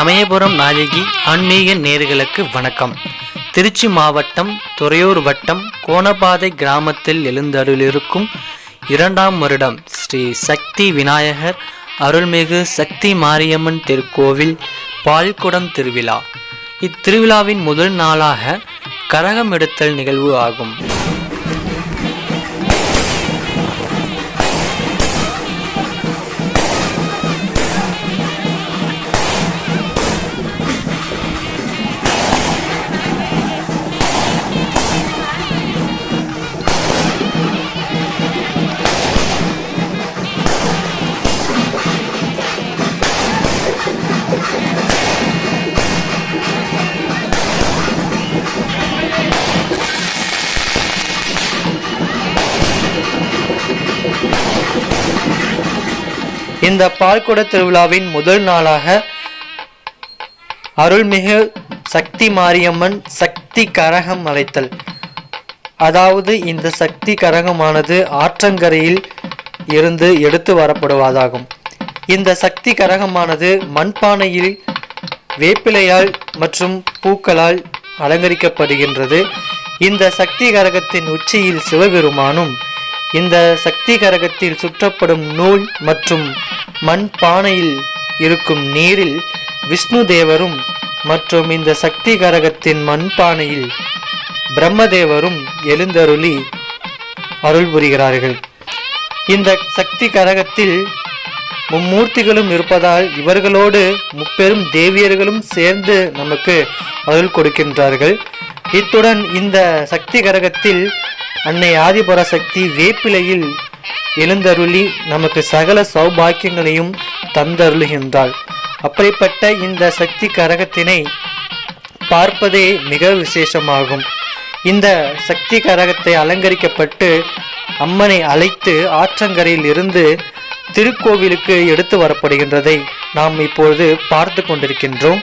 சமயபுரம் நாயகி ஆன்மீக நேர்களுக்கு வணக்கம். திருச்சி மாவட்டம் துறையூர் வட்டம் கோணபாதை கிராமத்தில் எழுந்தருளிருக்கும் இரண்டாம் வருடம் ஸ்ரீ சக்தி விநாயகர் அருள்மிகு சக்தி மாரியம்மன் திருக்கோவில் பால்குடம் திருவிழா. இத்திருவிழாவின் முதல் நாளாக கரகம் எடுத்தல் நிகழ்வு ஆகும். இந்த பால்குட திருவிழாவின் முதல் நாளாக அருள்மிகு சக்தி மாரியம்மன் சக்தி கரகம் அழைத்தல். அதாவது இந்த சக்தி கரகமானது ஆற்றங்கரையில் இருந்து எடுத்து வரப்படுவதாகும். இந்த சக்தி கரகமானது மண்பானையில் வேப்பிலையால் மற்றும் பூக்களால் அலங்கரிக்கப்படுகின்றது. இந்த சக்தி கரகத்தின் உச்சியில் சிவபெருமானும் இந்த சக்தி கரகத்தில் சுற்றப்படும் நூல் மற்றும் மண் பானையில் இருக்கும் நீரில் விஷ்ணு தேவரும் மற்றும் இந்த சக்தி கரகத்தின் மண்பானையில் பிரம்மதேவரும் எழுந்தருளி அருள் புரிகிறார்கள். இந்த சக்தி கரகத்தில் மும்மூர்த்திகளும் இருப்பதால் இவர்களோடு முப்பெரும் தேவியர்களும் சேர்ந்து நமக்கு அருள் கொடுக்கின்றார்கள். இத்துடன் இந்த சக்தி கரகத்தில் அன்னை ஆதிபராசக்தி வேப்பிலையில் எழுந்தருளி நமக்கு சகல சௌபாக்கியங்களையும் தந்தருளுகின்றாள். அப்படிப்பட்ட இந்த சக்தி கரகத்தினை பார்ப்பதே மிக விசேஷமாகும். இந்த சக்தி கரகத்தை அலங்கரிக்கப்பட்டு அம்மனை அழைத்து ஆற்றங்கரையில் இருந்து திருக்கோவிலுக்கு எடுத்து வரப்படுகின்றதை நாம் இப்பொழுது பார்த்து கொண்டிருக்கின்றோம்.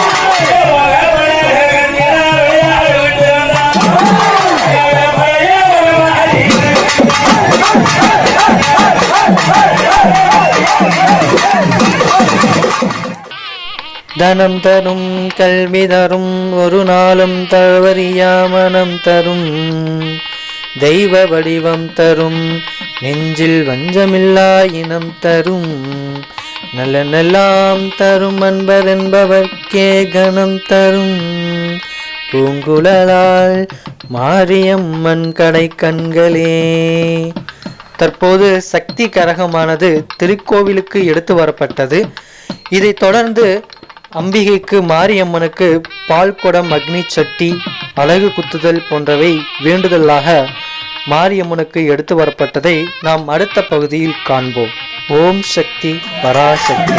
தனம் தரும் கல்வி தரும் ஒரு நாளும் தவறியா மனம் தரும். தெய்வ வடிவம் தரும் நெஞ்சில் வஞ்சமில்லா இனம் தரும். நல்ல நல்லாம் தரும் அன்பர் என்பவர்க்கே கணம் தரும். பூங்குழலால் மாரியம்மன் கடை கண்களே. தற்போது சக்தி கரகமானது திருக்கோவிலுக்கு எடுத்து வரப்பட்டது. இதைத் தொடர்ந்து அம்பிகைக்கு மாரியம்மனுக்கு பால்குடம் அக்னி சட்டி அழகு குத்துதல் போன்றவை வேண்டுதலாக மாரியம்மனுக்கு எடுத்து வரப்பட்டதை நாம் அடுத்த பகுதியில் காண்போம். ஓம் சக்தி பராசக்தி.